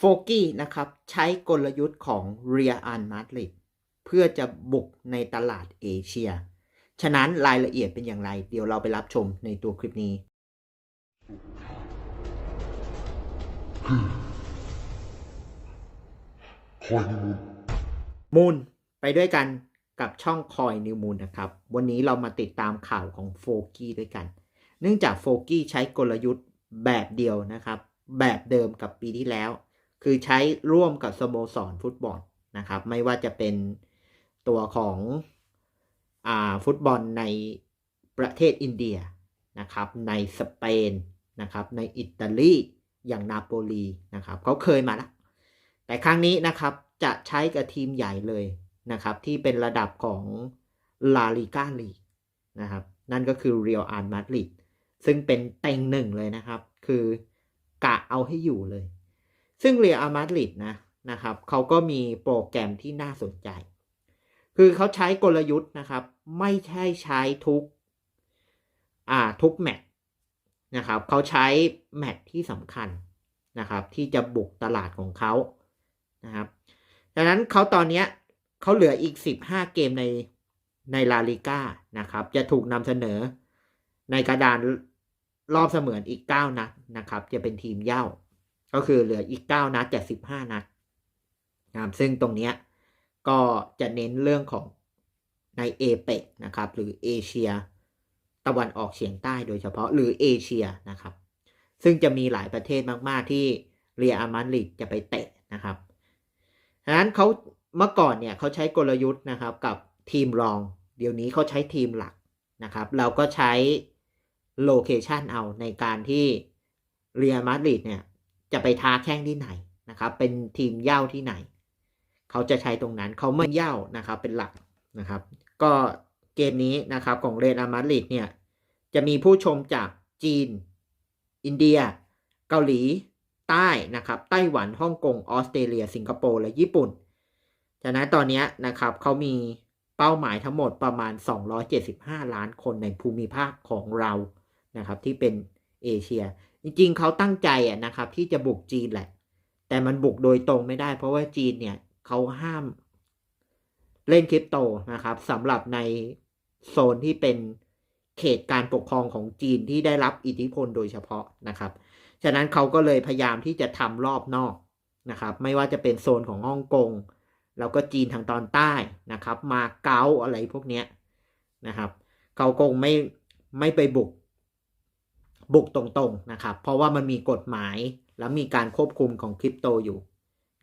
โฟกี้นะครับ ใช้กลยุทธ์ของเรียอันมาดริดเพื่อจะบุกในตลาดเอเชีย ฉะนั้นรายละเอียดเป็นอย่างไร เดี๋ยวเราไปรับชมในตัวคลิปนี้คอยมูลมูลไปด้วยกันกับช่องคอยนิวมูลนะครับ วันนี้เรามาติดตามข่าวของโฟกี้ด้วยกัน เนื่องจากโฟกี้ใช้กลยุทธ์แบบเดียวนะครับ แบบเดิมกับปีที่แล้ว คือใช้ร่วมกับสโมสรฟุตบอลนะครับ ไม่ว่าจะเป็นตัวของอ่าฟุตบอลในประเทศอินเดียนะครับ ในสเปนนะครับ ในอิตาลีอย่างนาโปลีนะครับเขาเคยมาแล้วแต่ครั้งนี้นะครับจะใช้กับทีมใหญ่เลยนะครับ ที่เป็นระดับของลาลิก้าลีกนะครับ นั่นก็คือเรียลอาร์มาดริดซึ่งเป็นเต็งหนึ่งเลยนะครับ คือกะเอาให้อยู่เลย ซึ่งเรียลอาร์มาดริดนะนะครับเขาก็มีโปรแกรมที่น่าสนใจ คือเขาใช้กลยุทธ์นะครับ ไม่ใช่ใช้ทุกอ่าทุกแมตช์นะครับเขาใช้แมตช์ที่สำคัญนะครับ ที่จะบุกตลาดของเขานะครับดังนั้นเขาตอนนี้เขาเหลืออีก 15 เกมในในลาลิก้านะครับ จะถูกนำเสนอในกระดานรอบเสมือนอีก 9 นัดนะครับ จะเป็นทีมเย่า ก็คือเหลืออีก9นัดจาก15นัดนะครับซึ่งตรงเนี้ยก็จะเน้นเรื่องของในเอเปกนะครับ หรือเอเชีย ตะวันออกเฉียงใต้โดยเฉพาะหรือเอเชียนะครับ ซึ่งจะมีหลายประเทศมาก ๆ ที่เรียอาร์มาดริดจะไปเตะนะครับดังนั้นเขาเมื่อก่อนเนี่ยเขาใช้กลยุทธ์นะครับกับทีมรอง เดี๋ยวนี้เขาใช้ทีมหลักนะครับ เราก็ใช้โลเคชันเอาในการที่เรียมาดริดเนี่ย จะไปท้าแข่งที่ไหนนะครับ เป็นทีมเย่าที่ไหน เขาจะใช้ตรงนั้นเขาไม่เย่านะครับ เป็นหลักนะครับ ก็เกมนี้นะครับของเรอัลมาดริดเนี่ย จะมีผู้ชมจากจีน อินเดีย เกาหลี ใต้นะครับ ไต้หวันฮ่องกงออสเตรเลีย สิงคโปร์และญี่ปุ่นฉะนั้นตอนนี้นะครับเขามีเป้าหมายทั้งหมดประมาณ 275 ล้านคนในภูมิภาคของเรานะครับ ที่เป็นเอเชีย จริงๆเขาตั้งใจอะนะครับ ที่จะบุกจีนแหละ แต่มันบุกโดยตรงไม่ได้ เพราะว่าจีนเนี่ยเขาห้ามเล่นคริปโตนะครับสำหรับในโซนที่เป็นเขตการปกครองของจีนที่ได้รับอิทธิพลโดยเฉพาะนะครับ ฉะนั้นเขาก็เลยพยายามที่จะทำรอบนอกนะครับ ไม่ว่าจะเป็นโซนของฮ่องกงแล้วก็จีนทางตอนใต้นะครับ มาเก๊าอะไรพวกเนี้ยนะครับ เขาคงไม่ไม่ไปบุก บุกตรงๆนะครับ เพราะว่ามันมีกฎหมายแล้วมีการควบคุมของคริปโตอยู่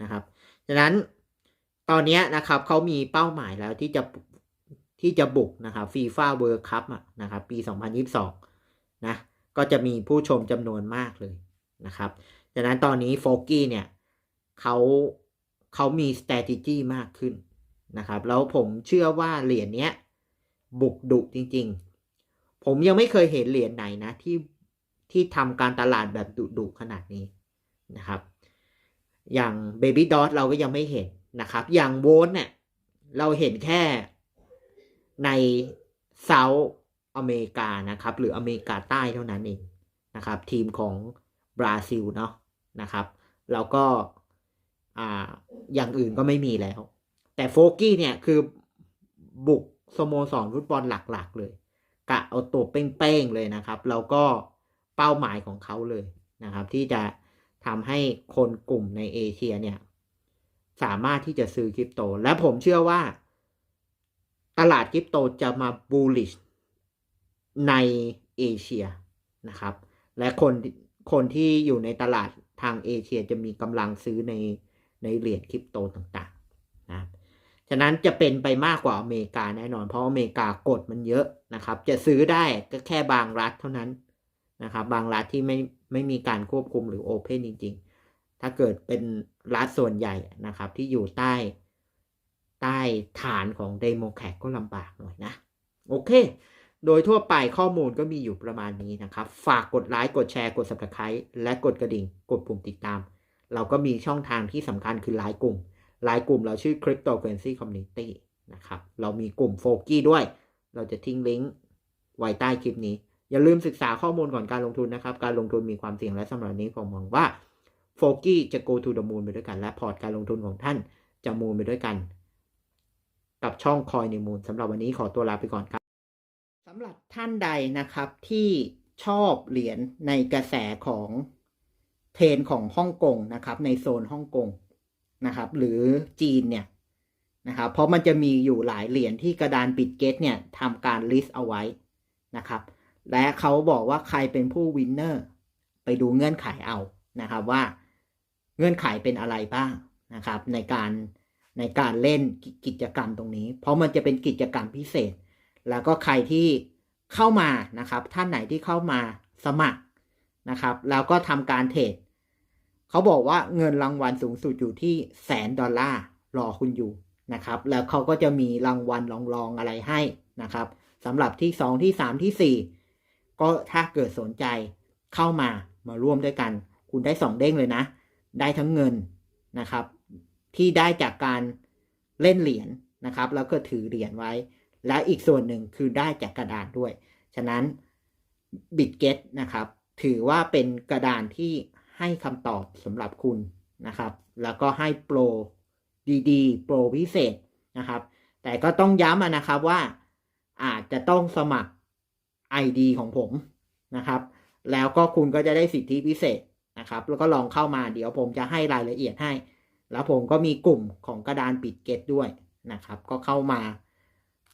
นะครับฉะนั้นตอนนี้นะครับเขามีเป้าหมายแล้วที่จะที่จะบุกนะครับฟีฟ่าเวิร์คัพนะครับปี 2022 นะก็จะมีผู้ชมจำนวนมากเลยนะครับดังนั้นตอนนี้โฟกี้เนี่ยเขาเขามี strategy มากขึ้นนะครับแล้วผมเชื่อว่าเหรียญเนี้ยบุกดุจริงๆ ผมยังไม่เคยเห็นเหรียญไหนนะที่ ที่ทำการตลาดแบบดุๆขนาดนี้นะครับ อย่าง Baby Dot เราก็ยังไม่เห็นนะครับ อย่างโวลเนี่ยเราเห็นแค่ในเซาท์อเมริกานะครับ หรืออเมริกาใต้เท่านั้นเองนะครับ ทีมของบราซิลเนาะนะครับแล้วก็อ่าอย่างอื่นก็ไม่มีแล้ว แต่โฟกี้เนี่ยคือบุกสโมสรฟุตบอลหลักๆเลยกะเอาตัวเป้งๆเลยนะครับ แล้วก็ เป้าหมายของเขาเลยนะครับ ที่จะทำให้คนกลุ่มในเอเชียเนี่ยสามารถที่จะซื้อคริปโต และผมเชื่อว่า ตลาดคริปโตจะมาบูลลิชในเอเชียนะครับ และคนคนที่อยู่ในตลาดทางเอเชียจะมีกำลังซื้อในในเหรียญคริปโตต่างๆนะฉะนั้นจะเป็นไปมากกว่าอเมริกาแน่นอน เพราะอเมริกากฎมันเยอะนะครับ จะซื้อได้ก็แค่บางรัฐเท่านั้น นะครับบางรัฐที่ไม่ไม่มีการควบคุมหรือโอเพนจริง ๆ ถ้าเกิดเป็นรัฐส่วนใหญ่นะครับ ที่อยู่ใต้ใต้ฐานของเดโมแครตก็ลำบากหน่อยนะ โอเค โดยทั่วไปข้อมูลก็มีอยู่ประมาณนี้นะครับ ฝากกดไลค์กดแชร์กด subscribe และกดกระดิ่ง กดปุ่มติดตาม เราก็มีช่องทางที่สำคัญคือไลน์กลุ่มไลน์กลุ่มเราชื่อ Cryptocurrency Community นะครับ เรามีกลุ่มโฟกี้ด้วย เราจะทิ้งลิงก์ไว้ใต้คลิปนี้ อย่าลืมศึกษาข้อมูลก่อนการลงทุนนะครับ การลงทุนมีความเสี่ยงและสำหรับนี้ผมมองว่าโฟกี้จะ go to the moon ไปด้วยกัน และพอร์ตการลงทุนของท่านจะมูนไปด้วยกัน กับช่องคอยนิมูลสำหรับวันนี้ขอตัวลาไปก่อนครับสำหรับท่านใดนะครับที่ชอบเหรียญในกระแสของเทรนของฮ่องกงนะครับในโซนฮ่องกงนะครับ หรือจีนเนี่ยนะครับเพราะมันจะมีอยู่หลายเหรียญที่กระดานปิดเกตเนี่ยทำการลิสต์เอาไว้นะครับ และเขาบอกว่าใครเป็นผู้วินเนอร์ไปดูเงื่อนไขเอานะครับว่าเงื่อนไขเป็นอะไรบ้างนะครับ ในการในการเล่นกิจกรรมตรงนี้ เพราะมันจะเป็นกิจกรรมพิเศษ แล้วก็ใครที่เข้ามานะครับ ท่านไหนที่เข้ามาสมัครนะครับ แล้วก็ทำการเทรดเขาบอกว่าเงินรางวัลสูงสุดอยู่ที่แสนดอลลาร์รอคุณอยู่นะครับ แล้วเขาก็จะมีรางวัลรองๆอะไรให้นะครับสำหรับที่สองที่สามที่สี่ ก็ถ้าเกิดสนใจเข้ามามาร่วมด้วยกัน คุณได้สองเด้งเลยนะ ได้ทั้งเงินนะครับ ที่ได้จากการเล่นเหรียญนะครับ แล้วก็ถือเหรียญไว้ และอีกส่วนหนึ่งคือได้จากกระดานด้วย ฉะนั้นบิตเกตนะครับ ถือว่าเป็นกระดานที่ให้คำตอบสำหรับคุณนะครับ แล้วก็ให้โปรดีๆ โปรพิเศษนะครับ แต่ก็ต้องย้ำนะครับว่าอาจจะต้องสมัคร ID ของผมนะครับ แล้วก็คุณก็จะได้สิทธิพิเศษนะครับ แล้วก็ลองเข้ามาเดี๋ยวผมจะให้รายละเอียดให้ แล้วผมก็มีกลุ่มของกระดานปิดเกตด้วยนะครับ ก็เข้ามา